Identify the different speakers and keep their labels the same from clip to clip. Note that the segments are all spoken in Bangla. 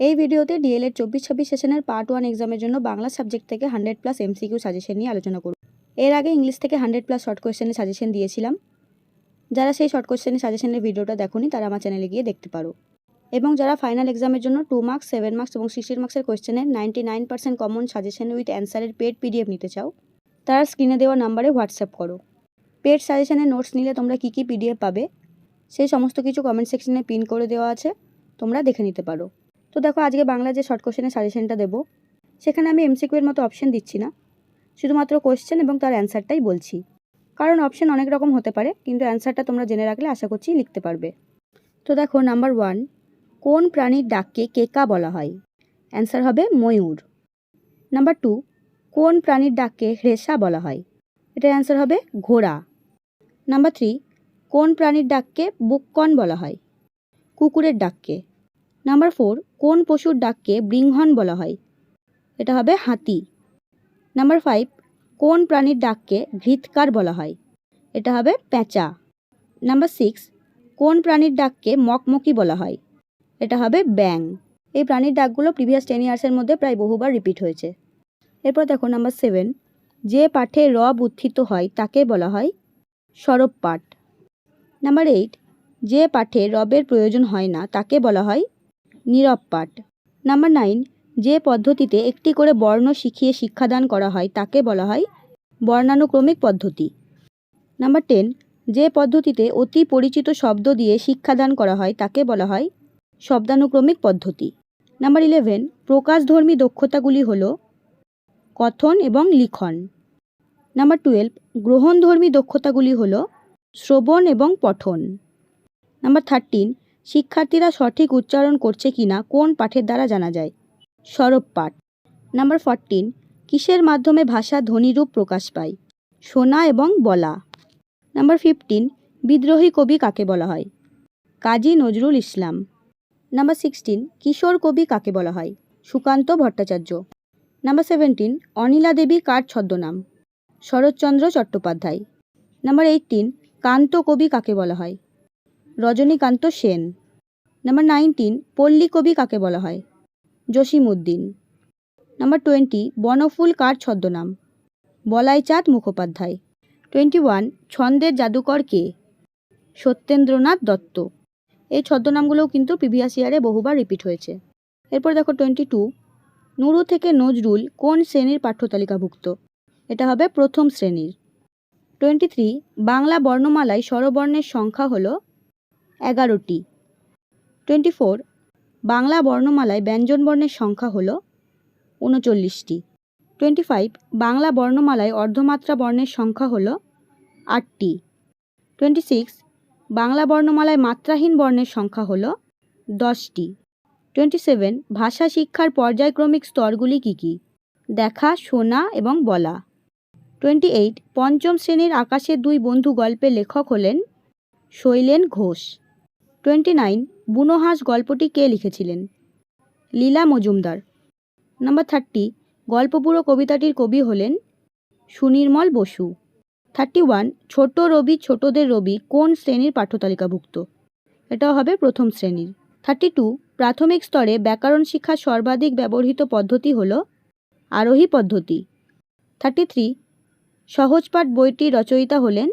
Speaker 1: এই ভিডিওতে ডিএলএড চব্বিশ ছাব্বিশ সেশনের পার্ট ওয়ান এক্সামের জন্য বাংলা সাবজেক্ট থেকে হান্ড্রেড প্লাস এমসিকিউ সাজেশন নিয়ে আলোচনা করব। এর আগে ইংলিশ থেকে হান্ড্রেড প্লাস শর্ট কোয়েশ্চেনের সাজেশন দিয়েছিলাম। যারা সেই শর্ট কোয়েশ্চেনের সাজেশনের ভিডিওটা দেখোনি, তারা আমার চ্যানেলে গিয়ে দেখতে পারো। এবং যারা ফাইনাল এক্সামের জন্য টু মার্কস সেভেন মার্কস এবং সিক্সটিন মার্কসের কোয়েশ্চেনের ninety nine percent common suggestion with অ্যান্সারের paid PDF নিতে চাও, তারা স্ক্রিনে দেওয়া নাম্বারে হোয়াটসঅ্যাপ করো। পেড সাজেশনের নোটস নিলে তোমরা কী কী পিডিএফ পাবে, সেই সমস্ত কিছু কমেন্ট সেকশনে পিন করে দেওয়া আছে, তোমরা দেখে নিতে পারো। তো দেখো, আজকে বাংলা যে শর্ট কোশ্চেনের সাজেশনটা দেবো, সেখানে আমি এমসিকিউ এর মতো অপশন দিচ্ছি না। শুধুমাত্র কোশ্চেন এবং তার অ্যান্সারটাই বলছি। কারণ অপশন অনেক রকম হতে পারে, কিন্তু অ্যান্সারটা তোমরা জেনে রাখলে আশা করছি লিখতে পারবে। তো দেখো নাম্বার ওয়ান কোন প্রাণীর ডাককে কেকা বলা হয়? অ্যান্সার হবে ময়ূর। নাম্বার টু কোন প্রাণীর ডাককে হ্রেসা বলা হয়? এটার অ্যান্সার হবে ঘোড়া। নাম্বার থ্রি কোন প্রাণীর ডাককে বুককন বলা হয়? কুকুরের ডাককে। নাম্বার ফোর কোন পশুর ডাককে বৃংহন বলা হয়? এটা হবে হাতি। নাম্বার ফাইভ কোন প্রাণীর ডাককে ঘৃতকার বলা হয়? এটা হবে প্যাঁচা। নাম্বার সিক্স কোন প্রাণীর ডাককে মকমকি বলা হয়? এটা হবে ব্যাং এই প্রাণীর ডাকগুলো প্রিভিয়াস টেন ইয়ার্সের মধ্যে প্রায় বহুবার রিপিট হয়েছে। এরপর দেখো নাম্বার সেভেন যে পাঠে রব উত্থিত হয় তাকে বলা হয় সরব পাঠ। নাম্বার এইট যে পাঠে রবের প্রয়োজন হয় না তাকে বলা হয় নীরব পাঠ। নাম্বার নাইন যে পদ্ধতিতে একটি করে বর্ণ শিখিয়ে শিক্ষাদান করা হয়, তাকে বলা হয় বর্ণানুক্রমিক পদ্ধতি। নাম্বার টেন যে পদ্ধতিতে অতি পরিচিত শব্দ দিয়ে শিক্ষাদান করা হয়, তাকে বলা হয় শব্দানুক্রমিক পদ্ধতি। নাম্বার ইলেভেন প্রকাশধর্মী দক্ষতাগুলি হল কথন এবং লিখন। নাম্বার টুয়েলভ গ্রহণধর্মী দক্ষতাগুলি হল শ্রবণ এবং পঠন। নাম্বার থার্টিন শিক্ষার্থীরা সঠিক উচ্চারণ করছে কিনা কোন পাঠের দ্বারা জানা যায়? সরব পাঠ। নাম্বার ফরটিন কিসের মাধ্যমে ভাষা ধ্বনিরূপ প্রকাশ পায়? শোনা এবং বলা। নাম্বার ফিফটিন বিদ্রোহী কবি কাকে বলা হয়? কাজী নজরুল ইসলাম। নাম্বার সিক্সটিন কিশোর কবি কাকে বলা হয়? সুকান্ত ভট্টাচার্য। নাম্বার সেভেন্টিন অনিলা দেবী কার ছদ্মনাম? শরৎচন্দ্র চট্টোপাধ্যায়। নাম্বার এইটিন কান্ত কবি কাকে বলা হয়? রজনীকান্ত সেন। নাম্বার নাইনটিন পল্লী কবি কাকে বলা হয়? জসিমউদ্দিন। নাম্বার টোয়েন্টি বনফুল কার ছদ্মনাম? বলাইচাঁদ মুখোপাধ্যায়। টোয়েন্টি ওয়ান ছন্দের জাদুকর কে? সত্যেন্দ্রনাথ দত্ত। এই ছদ্মনামগুলোও কিন্তু প্রিভিয়াস ইয়ারে বহুবার রিপিট হয়েছে। এরপর দেখো টোয়েন্টি টু নুরু থেকে নজরুল কোন শ্রেণির পাঠ্যতালিকাভুক্ত? এটা হবে প্রথম শ্রেণির। টোয়েন্টি থ্রি বাংলা বর্ণমালায় স্বরবর্ণের সংখ্যা হল এগারোটি। টোয়েন্টি ফোর, বাংলা বর্ণমালায় ব্যঞ্জনবর্ণের সংখ্যা হল উনচল্লিশটি। টোয়েন্টি ফাইভ, বাংলা বর্ণমালায় অর্ধমাত্রা বর্ণের সংখ্যা হল আটটি। টোয়েন্টি সিক্স, বাংলা বর্ণমালায় মাত্রাহীন বর্ণের সংখ্যা হল দশটি। টোয়েন্টি সেভেন, ভাষা শিক্ষার পর্যায়ক্রমিক স্তরগুলি কী কী? দেখা, শোনা এবং বলা। টোয়েন্টি এইট, পঞ্চম শ্রেণির আকাশের দুই বন্ধু গল্পের লেখক হলেন শৈলেন ঘোষ। টোয়েন্টি নাইন বুনোহাঁস গল্পটি কে লিখেছিলেন? লীলা মজুমদার। নাম্বার থার্টি গল্পপুরো কবিতাটির কবি হলেন সুনির্মল বসু। থার্টি ওয়ান, ছোট রবি, ছোটদের রবি কোন শ্রেণির পাঠ্যতালিকাভুক্ত? এটা হবে প্রথম শ্রেণির। থার্টি টু, প্রাথমিক স্তরে ব্যাকরণ শিক্ষার সর্বাধিক ব্যবহৃত পদ্ধতি হল আরোহী পদ্ধতি। থার্টি থ্রি, সহজপাঠ বইটির রচয়িতা হলেন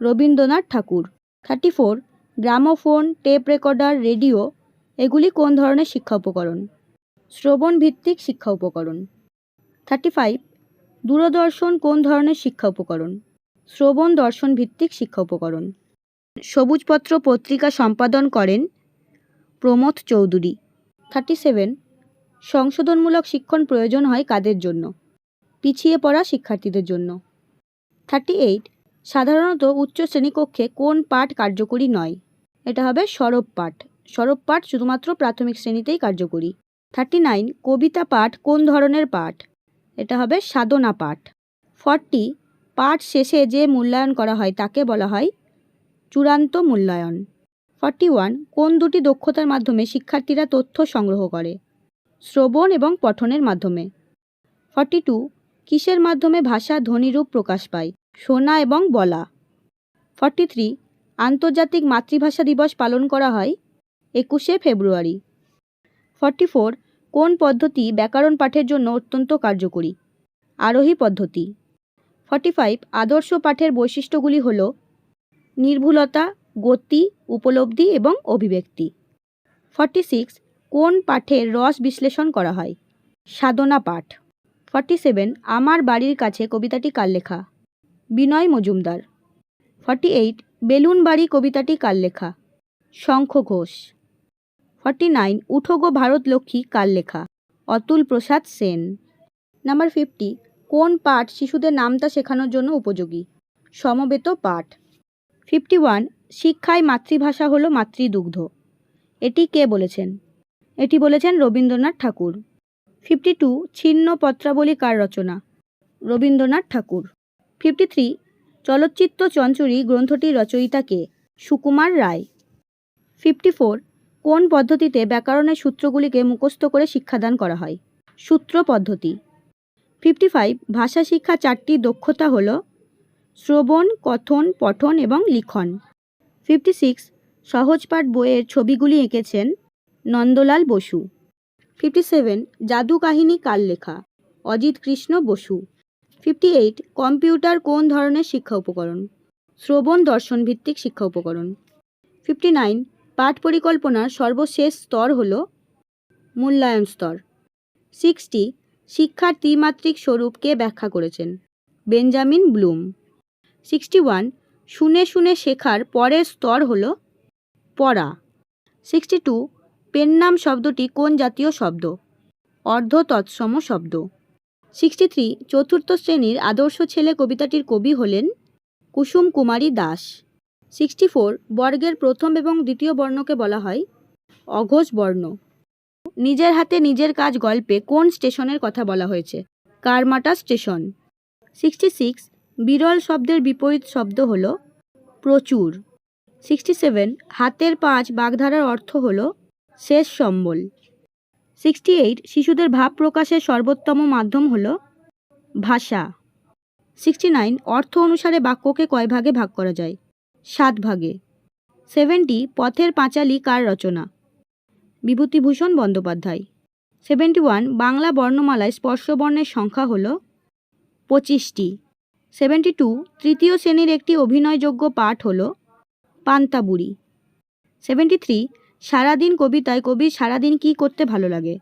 Speaker 1: Rabindranath Tagore. Thirty four gramophone, tape recorder, radio, এগুলি কোন ধরনের শিক্ষা উপকরণ? শ্রবণ ভিত্তিক শিক্ষা উপকরণ। থার্টি ফাইভ, দূরদর্শন কোন ধরনের শিক্ষা উপকরণ? শ্রবণ দর্শন ভিত্তিক শিক্ষা উপকরণ। সবুজপত্র পত্রিকা সম্পাদন করেন প্রমোদ চৌধুরী। থার্টি সেভেন, সংশোধনমূলক শিক্ষণ প্রয়োজন হয় কাদের জন্য? পিছিয়ে পড়া শিক্ষার্থীদের জন্য। থার্টি এইট, সাধারণত উচ্চ শ্রেণীকক্ষে কোন পাঠ কার্যকরী নয়? এটা হবে সরব পাঠ। সরব পাঠ শুধুমাত্র প্রাথমিক শ্রেণীতেই কার্যকরী। থার্টি নাইন, কবিতা পাঠ কোন ধরনের পাঠ? এটা হবে সাধনা পাঠ। ফর্টি, পাঠ শেষে যে মূল্যায়ন করা হয় তাকে বলা হয় চূড়ান্ত মূল্যায়ন। ফর্টি ওয়ান, কোন দুটি দক্ষতার মাধ্যমে শিক্ষার্থীরা তথ্য সংগ্রহ করে? শ্রবণ এবং পঠনের মাধ্যমে। ফর্টি টু, কিসের মাধ্যমে ভাষা ধ্বনিরূপ প্রকাশ পায়? শোনা এবং বলা। ফর্টি থ্রি আন্তর্জাতিক মাতৃভাষা দিবস পালন করা হয় একুশে ফেব্রুয়ারি। ফর্টি ফোর, কোন পদ্ধতি ব্যাকরণ পাঠের জন্য অত্যন্ত কার্যকরী? আরোহী পদ্ধতি। ফর্টি ফাইভ, আদর্শ পাঠের বৈশিষ্ট্যগুলি হল নির্ভুলতা, গতি, উপলব্ধি এবং অভিব্যক্তি। ফর্টি সিক্স, কোন পাঠের রস বিশ্লেষণ করা হয়? সাধনা পাঠ। ফর্টি সেভেন, আমার বাড়ির কাছে কবিতাটি কার লেখা? Binoy Majumdar. Forty eight balloon বাড়ি কবিতাটি কার লেখা? শঙ্খ ঘোষ। ফর্টি নাইন উঠো গো ভারত লক্ষ্মী কার লেখা? অতুল প্রসাদ সেন। নাম্বার ফিফটি, কোন পাঠ শিশুদের নামতা শেখানোর জন্য উপযোগী? সমবেত পাঠ। ফিফটি ওয়ান, শিক্ষায় মাতৃভাষা হলো মাতৃদুগ্ধ। এটি কে বলেছেন? এটি বলেছেন রবীন্দ্রনাথ ঠাকুর। ফিফটি টু ছিন্ন পত্রাবলী কার রচনা? রবীন্দ্রনাথ ঠাকুর। ফিফটি থ্রি চলচ্চিত্র চঞ্চুরি গ্রন্থটির রচয়িতা কে? সুকুমার রায়। ফিফটি ফোর, কোন পদ্ধতিতে ব্যাকরণের সূত্রগুলিকে মুখস্থ করে শিক্ষাদান করা হয়? সূত্র পদ্ধতি। ফিফটি ফাইভ, ভাষা শিক্ষা চারটি দক্ষতা হল শ্রবণ, কথন, পঠন এবং লিখন। ফিফটি সিক্স সহজপাঠ বইয়ের ছবিগুলি এঁকেছেন নন্দলাল বসু। ফিফটি সেভেন জাদু কাহিনী কার লেখা Ajit Krishna Basu. Fifty eight computer কোন ধরনের শিক্ষা উপকরণ? শ্রবণ দর্শন ভিত্তিক শিক্ষা উপকরণ। ফিফটি নাইন পাঠ পরিকল্পনার সর্বশেষ স্তর হল মূল্যায়ন স্তর। সিক্সটি শিক্ষার ত্রিমাত্রিক স্বরূপকে ব্যাখ্যা করেছেন বেঞ্জামিন ব্লুম। সিক্সটি ওয়ান শুনে শুনে শেখার পরের স্তর হল পড়া। সিক্সটি টু পেন নাম শব্দটি কোন জাতীয় শব্দ? অর্ধ তৎসম শব্দ। সিক্সটি থ্রি, চতুর্থ শ্রেণির আদর্শ ছেলে কবিতাটির কবি হলেন কুসুম কুমারী দাস। সিক্সটি ফোর, বর্গের প্রথম এবং দ্বিতীয় বর্ণকে বলা হয় অঘোষ বর্ণ। নিজের হাতে নিজের কাজ গল্পে কোন স্টেশনের কথা বলা হয়েছে? কারমাটা স্টেশন। সিক্সটি সিক্স, বিরল শব্দের বিপরীত শব্দ হল প্রচুর। সিক্সটি সেভেন, হাতের পাঁচ বাগধারার অর্থ হল শেষ সম্বল। সিক্সটি এইট শিশুদের ভাব প্রকাশের সর্বোত্তম মাধ্যম হল ভাষা। সিক্সটি নাইন অর্থ অনুসারে বাক্যকে কয় ভাগে ভাগ করা যায়? সাত ভাগে। সেভেন্টি পথের পাঁচালী কার রচনা? বিভূতিভূষণ বন্দ্যোপাধ্যায়। সেভেন্টি ওয়ান বাংলা বর্ণমালায় স্পর্শবর্ণের সংখ্যা হল পঁচিশটি। সেভেন্টি টু তৃতীয় শ্রেণির একটি অভিনয়যোগ্য পাঠ হল পান্তাবুড়ি। সেভেন্টি থ্রি সারাদিন কবিতায় কবির সারাদিন কী করতে ভালো লাগে?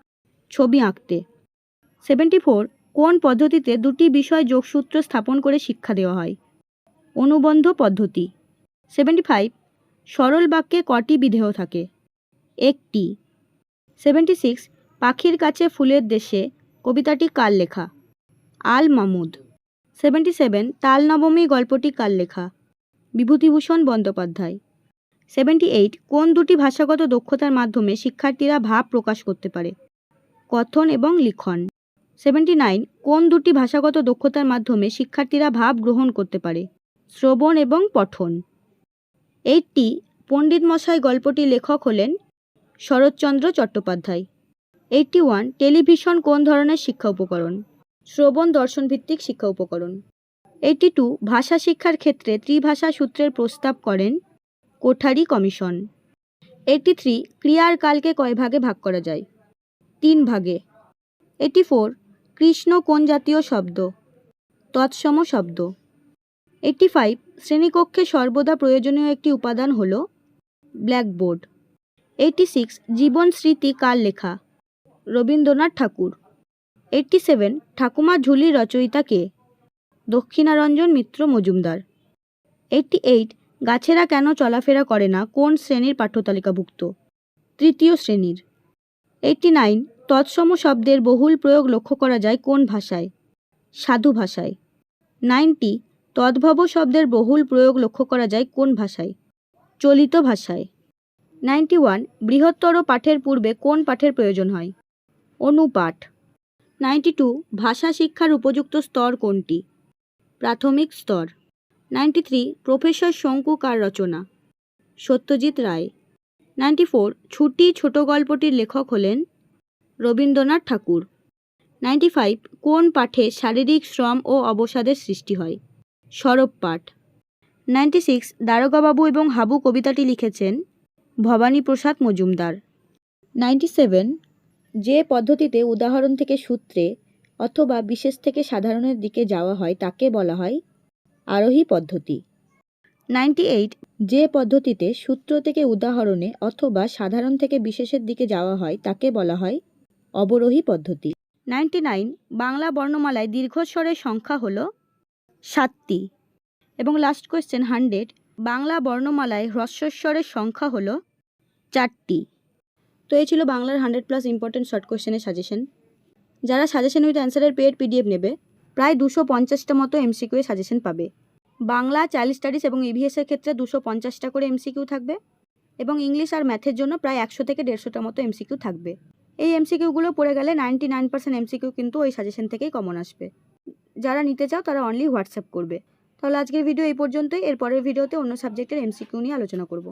Speaker 1: ছবি আঁকতে। সেভেন্টি ফোর কোন পদ্ধতিতে দুটি বিষয় যোগসূত্র স্থাপন করে শিক্ষা দেওয়া হয়? অনুবন্ধ পদ্ধতি। সেভেন্টি ফাইভ সরল বাক্যে কটি বিধেয় থাকে? একটি। সেভেন্টি সিক্স পাখির কাছে ফুলের দেশে কবিতাটি কার লেখা? আল মামুদ। সেভেন্টি সেভেন তাল নবমী গল্পটি কার লেখা? বিভূতিভূষণ বন্দ্যোপাধ্যায়। সেভেন্টি এইট কোন দুটি ভাষাগত দক্ষতার মাধ্যমে শিক্ষার্থীরা ভাব প্রকাশ করতে পারে? কথন এবং লিখন। সেভেন্টি নাইন কোন দুটি ভাষাগত দক্ষতার মাধ্যমে শিক্ষার্থীরা ভাব গ্রহণ করতে পারে? শ্রবণ এবং পঠন। এইটটি পণ্ডিত মশাই গল্পটির লেখক হলেন Saratchandra Chattopadhyay. Eighty one television কোন ধরনের শিক্ষা উপকরণ? শ্রবণ দর্শন ভিত্তিক শিক্ষা উপকরণ। এইটটি টু ভাষা শিক্ষার ক্ষেত্রে ত্রিভাষা সূত্রের প্রস্তাব করেন কোঠারি কমিশন। এইটটি থ্রি ক্রিয়ার কালকে কয় ভাগে ভাগ করা যায়? তিন ভাগে। এইটটি ফোর কৃষ্ণ কোন জাতীয় শব্দ? তৎসম শব্দ। এইটটি ফাইভ শ্রেণীকক্ষে সর্বদা প্রয়োজনীয় একটি উপাদান হল ব্ল্যাকবোর্ড। এইটটি সিক্স জীবন স্মৃতি কার লেখা? রবীন্দ্রনাথ ঠাকুর। এইটটি সেভেন ঠাকুমা ঝুলির রচয়িতা কে? দক্ষিণারঞ্জন মিত্র মজুমদার। এইটটি এইট গাছেরা কেন চলাফেরা করে না? কোন শ্রেণির পাঠ্যতালিকাভুক্ত? তৃতীয় শ্রেণির। এইটটি নাইন তৎসম শব্দের বহুল প্রয়োগ লক্ষ্য করা যায় কোন ভাষায়? সাধু ভাষায়। নাইনটি তদ্ভব শব্দের বহুল প্রয়োগ লক্ষ্য করা যায় কোন ভাষায়? চলিত ভাষায়। নাইনটি ওয়ান বৃহত্তর পাঠের পূর্বে কোন পাঠের প্রয়োজন হয়? অনুপাঠ। নাইনটি টু ভাষা শিক্ষার উপযুক্ত স্তর কোনটি? প্রাথমিক স্তর। নাইনটি থ্রি, প্রফেসর শঙ্কু কার রচনা। সত্যজিৎ রায়। নাইনটি ফোর, ছুটি ছোট গল্পটির লেখক হলেন রবীন্দ্রনাথ ঠাকুর। নাইনটি ফাইভ, কোন পাঠে শারীরিক শ্রম ও অবসাদের সৃষ্টি হয়? সরব পাঠ। নাইনটি সিক্স, দারোগাবাবু এবং হাবু কবিতাটি লিখেছেন ভবানীপ্রসাদ মজুমদার। নাইনটি সেভেন, যে পদ্ধতিতে উদাহরণ থেকে সূত্রে অথবা বিশেষ থেকে সাধারণের দিকে যাওয়া হয় তাকে বলা হয় আরোহী পদ্ধতি। নাইনটি এইট যে পদ্ধতিতে সূত্র থেকে উদাহরণে অথবা সাধারণ থেকে বিশেষের দিকে যাওয়া হয় তাকে বলা হয় অবরোহী পদ্ধতি। নাইনটি নাইন বাংলা বর্ণমালায় দীর্ঘস্বরের সংখ্যা হল সাতটি এবং লাস্ট কোয়েশ্চেন হান্ড্রেড বাংলা বর্ণমালায় হ্রস্বস্বরের সংখ্যা হল চারটি। তো এই ছিল বাংলার হান্ড্রেড প্লাস ইম্পর্টেন্ট শর্ট কোয়েশ্চেনের সাজেশন যারা সাজেশন উইথ অ্যান্সারের পেড পিডিএফ নেবে প্রায় দুশো পঞ্চাশটা মতো এমসিকিউ সাজেশন পাবে। বাংলা চাইল্ড স্টাডিজ এবং ইভিএসের ক্ষেত্রে দুশো পঞ্চাশটা করে এমসিকিউ থাকবে এবং ইংলিশ আর ম্যাথের জন্য প্রায় একশো থেকে দেড়শোটা মতো এমসিকিউ থাকবে। এই এমসিকিউগুলো পড়ে গেলে নাইনটি নাইন পার্সেন্ট এমসিকিউ কিন্তু ওই সাজেশন থেকেই কমন আসবে। যারা নিতে চাও তারা অনলি হোয়াটসঅ্যাপ করবে। তাহলে আজকের ভিডিও এই পর্যন্তই। এর পরের ভিডিওতে অন্য সাবজেক্টের এমসিকিউ নিয়ে আলোচনা করব।